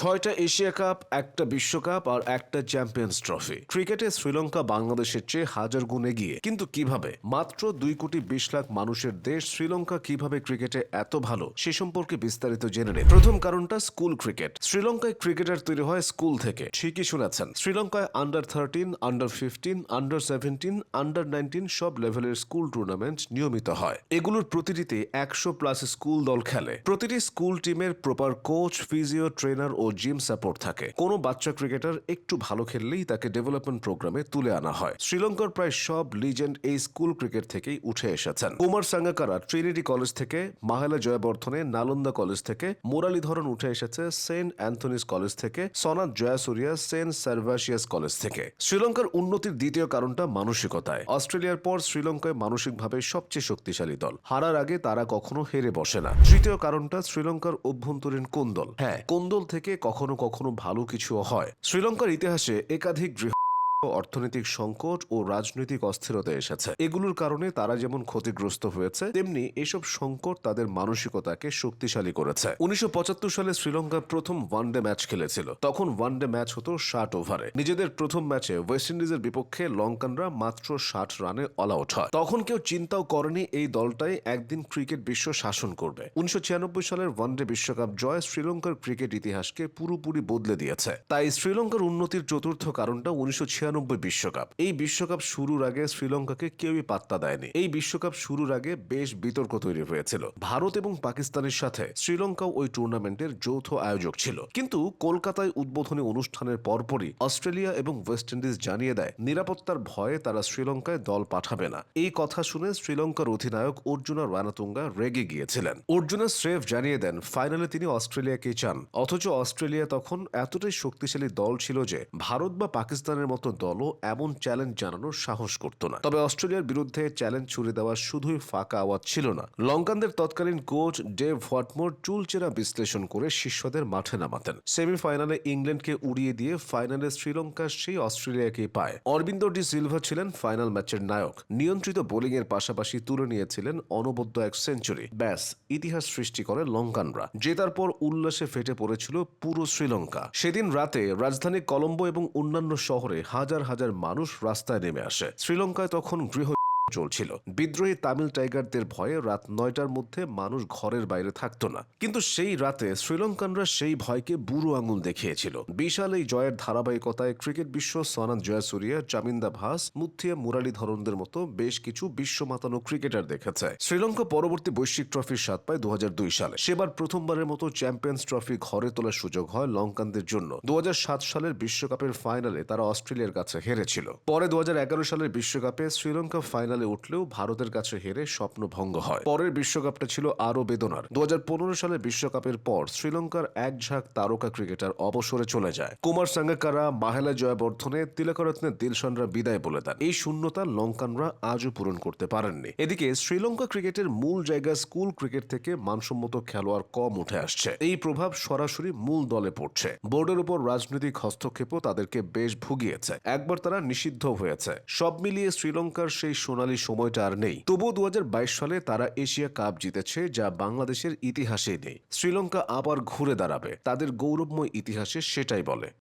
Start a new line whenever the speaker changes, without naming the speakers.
ছয়টা Asia cup, একটা বিশ্বকাপ আর একটা চ্যাম্পিয়ন্স ট্রফি। ক্রিকেটে শ্রীলঙ্কা বাংলাদেশের চেয়ে হাজার গুণ এগিয়ে। কিন্তু কীভাবে? মাত্র দুই কোটি বিশ লাখ মানুষের দেশ শ্রীলঙ্কা কীভাবে ক্রিকেটে এত ভালো, সে সম্পর্কে বিস্তারিত জেনে নেই প্রথম কারণটা স্কুল ক্রিকেট। শ্রীলঙ্কায় ক্রিকেটার তৈরি হয় স্কুল থেকে। ঠিকই শুনেছেন। শ্রীলঙ্কায় under thirteen under fifteen under seventeen under nineteen সব লেভেলের স্কুল টুর্নামেন্ট নিয়মিত হয়। এগুলোর প্রতিটিতে একশো প্লাস স্কুল দল খেলে। প্রতিটি স্কুল টিমের প্রপার কোচ ফিজিও ট্রেনার ও জিম সাপোর্ট থাকে। কোনো বাচ্চা ক্রিকেটার একটু ভালো খেললেই তাকে ডেভেলপমেন্ট প্রোগ্রামে তুলে আনা হয়। শ্রীলঙ্কার প্রায় সব লিজেন্ড এই স্কুল ক্রিকেট থেকেই উঠে এসেছেন। কুমার সাঙ্গাকারা ট্রিনিটি কলেজ থেকে, মাহেলা জয়বর্ধনে নালন্দা কলেজ থেকে, মুরালীধরন উঠে এসেছে সেন্ট অ্যান্থনিস কলেজ থেকে, Sanath Jayasuriya Saint Servatius college থেকে। শ্রীলঙ্কার উন্নতির দ্বিতীয় কারণটা মানসিকতায়। অস্ট্রেলিয়ার পর শ্রীলঙ্কায় মানসিকভাবে সবচেয়ে শক্তিশালী দল। হারার আগে তারা কখনো হেরে বসে না। তৃতীয় কারণটা শ্রীলঙ্কার অভ্যন্তরীণ কোন্দল হ্যাঁ কোন্দল থেকে কখনো কখনো ভালো কিছু হয়। শ্রীলঙ্কার ইতিহাসে একাধিক গৃহ অর্থনৈতিক সংকট ও রাজনৈতিক অস্থিরতা এসেছে। এগুলোর কারণে তারা যেমন ক্ষতিগ্রস্ত হয়েছে, তেমনি এসব সংকট তাদের মানসিকতাকে শক্তিশালী করেছে। উনিশশো সালে শ্রীলঙ্কা প্রথম ওয়ানডে ম্যাচ খেলেছিল। তখন ওয়ানডে ম্যাচ হতো ষাট ওভারে। নিজেদের প্রথম ম্যাচে ওয়েস্ট ইন্ডিজের বিপক্ষে লঙ্কানরা মাত্র ষাট রানে অল আউট হয়। তখন কেউ চিন্তাও করেনি এই দলটাই একদিন ক্রিকেট বিশ্ব শাসন করবে। উনিশশো ছিয়ানব্বই সালের ওয়ানডে বিশ্বকাপ জয় শ্রীলঙ্কার ক্রিকেট ইতিহাসকে পুরোপুরি বদলে দিয়েছে। তাই শ্রীলঙ্কার উন্নতির চতুর্থ কারণটা উনিশশো বিশ্বকাপ। এই বিশ্বকাপ শুরুর আগে শ্রীলঙ্কাকে কেউই পাত্তা দেয়নি। এই বিশ্বকাপ শুরুর আগে বেশ বিতর্ক তৈরি হয়েছিল। ভারত এবং পাকিস্তানের সাথে শ্রীলঙ্কাও ওই টুর্নামেন্টের যৌথ আয়োজক ছিল। কিন্তু কলকাতায় উদ্বোধনী অনুষ্ঠানের পরপরই অস্ট্রেলিয়া এবং ওয়েস্ট ইন্ডিজ জানিয়ে দেয়, নিরাপত্তার ভয়ে তারা শ্রীলঙ্কায় দল পাঠাবে না। এই কথা শুনে শ্রীলঙ্কার অধিনায়ক অর্জুনা রানাতুঙ্গা রেগে গিয়েছিলেন। অর্জুনা শ্রেফ জানিয়ে দেন, ফাইনালে তিনি অস্ট্রেলিয়াকে চান। অথচ অস্ট্রেলিয়া তখন এতটাই শক্তিশালী দল ছিল যে, ভারত বা পাকিস্তানের মতো দলও এমন চ্যালেঞ্জ জানানোর সাহস করত না। তবে অস্ট্রেলিয়ার বিরুদ্ধে চ্যালেঞ্জ ছুড়ে দেওয়া শুধুই ফাঁকা আওয়াজ ছিল না। লঙ্কানদের তৎকালীন কোচ ডেভ হোয়াটমোর চুলচেরা বিশ্লেষণ করে শিষ্যদের মাঠে নামাতেন। সেমিফাইনালে ইংল্যান্ডকে উড়িয়ে দিয়ে ফাইনালে শ্রীলঙ্কা সেই অস্ট্রেলিয়াকে পায়। অরবিন্দ ডি সিলভা ছিলেন ফাইনাল ম্যাচের নায়ক। নিয়ন্ত্রিত বোলিং এর পাশাপাশি তুলে নিয়েছিলেন অনবদ্য এক সেঞ্চুরি। ব্যাস, ইতিহাস সৃষ্টি করে লঙ্কানরা। জেতার পর উল্লাসে ফেটে পড়েছিল পুরো শ্রীলঙ্কা। সেদিন রাতে রাজধানী কলম্বো এবং অন্যান্য শহরে হাজার হাজার হাজার মানুষ রাস্তায় নেমে আসে। শ্রীলঙ্কায় তখন গৃহ চলছিল। বিদ্রোহী তামিল টাইগারদের ভয়ে রাত নয়টার মধ্যে মানুষ ঘরের বাইরে থাকতো না। কিন্তু সেই রাতে শ্রীলঙ্কানরা সেই ভয়কে বুড়ো আঙুল দেখিয়েছিল। বিশাল এই জয়ের ধারাবাহিকতায় ক্রিকেট বিশ্ব সনাত জয়াসুরিয়া, জামিন্দা ভাস মুথিয়া মুরালীধরনদের মতো বেশ কিছু বিশ্ব মাতানো ক্রিকেটার দেখেছে। শ্রীলঙ্কা পরবর্তী বৈশ্বিক ট্রফির স্বাদ পায় দু হাজার দুই সালে। সেবার প্রথমবারের মতো চ্যাম্পিয়ন্স ট্রফি ঘরে তোলার সুযোগ হয় লঙ্কানদের জন্য। দু হাজার সাত সালের বিশ্বকাপের ফাইনালে তারা অস্ট্রেলিয়ার কাছে হেরেছিল। পরে দু হাজার এগারো সালের বিশ্বকাপে শ্রীলঙ্কা ফাইনালে উঠলেও ভারতের কাছে হেরে স্বপ্ন ভঙ্গ হয়। পরের বিশ্বকাপটা ছিল আরও বেদনার। দু সালের বিশ্বকাপের পর শ্রীলঙ্কার এক ঝাঁক তারকা ক্রিকেটার অবসরে চলে যায়। কুমার সাঙ্গাকারা, মাহেলা জয়াবর্ধনে তিলকরত্নের দিলশনরা বিদায় বলে দেন। এই শূন্যতা লঙ্কানরা আজও পূরণ করতে পারেননি। এদিকে শ্রীলঙ্কা ক্রিকেটের মূল জায়গা স্কুল ক্রিকেট থেকে মানসম্মত খেলোয়াড় কম উঠে আসছে। এই প্রভাব সরাসরি মূল দলে পড়ছে। বোর্ডের উপর রাজনৈতিক হস্তক্ষেপও তাদেরকে বেশ ভুগিয়েছে। একবার তারা নিষিদ্ধ হয়েছে। সব মিলিয়ে শ্রীলঙ্কার সেই সোনালী সময়টা আর নেই। তবুও দু হাজার বাইশ সালে তারা এশিয়া কাপ জিতেছে, যা বাংলাদেশের ইতিহাসে নেই। শ্রীলঙ্কা আবার ঘুরে দাঁড়াবে, তাদের গৌরবময় ইতিহাসে সেটাই বলে।